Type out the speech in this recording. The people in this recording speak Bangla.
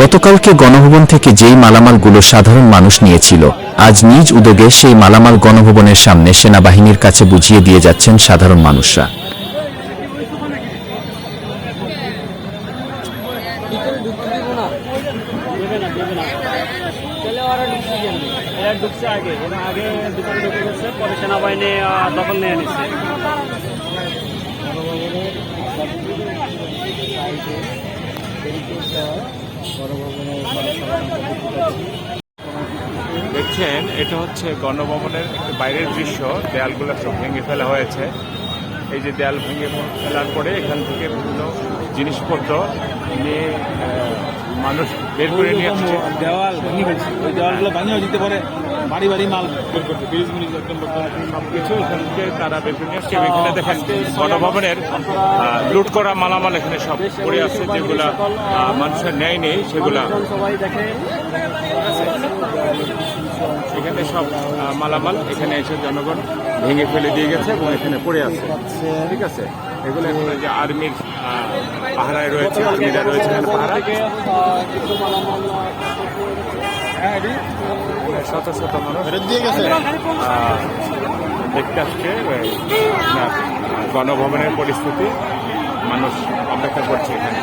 গতকালকে গণভবন থেকে যেই মালামালগুলো সাধারণ মানুষ নিয়েছিল, আজ নিজ উদ্যোগে সেই মালামাল গণভবনের সামনে সেনাবাহিনীর কাছে বুঝিয়ে দিয়ে যাচ্ছেন সাধারণ মানুষরা। সেনাবাহিনী দখল নিয়ে নিচ্ছে দেখছেন, এটা হচ্ছে গণভবনের বাইরের দৃশ্য। দেয়ালগুলো সব ভেঙে ফেলা হয়েছে। এই যে দেয়াল ভেঙে ফেলার পরে এখান থেকে বিভিন্ন জিনিসপত্র নিয়ে মানুষ বের করে নিয়ে আসছে। দেওয়াল ভেঙে ফেলছে। ওই দেওয়ালগুলো ভাঙিয়ে দিতে পারে। বাড়ি বাড়ি মাল বের মিনিজ একদম সবকিছু তারা বের করে নিয়ে আসছে। এখানে দেখেন গণভবনের লুট করা মালামাল এখানে সব পড়ে আছে, যেগুলা মানুষের ন্যায় নেই, সেগুলা। সবাই দেখে এখানে সব মালামাল এখানে এসে জনগণ ভেঙে ফেলে দিয়ে গেছে এবং এখানে পড়ে আছে। ঠিক আছে? এগুলো যে আর্মির পাহারায় রয়েছে আর্মিরা রয়েছে এখানে পাহারা। শত শত মানুষ দেখতে আসছে আপনার, গণভবনের পরিস্থিতি মানুষ অপেক্ষা করছে এখানে।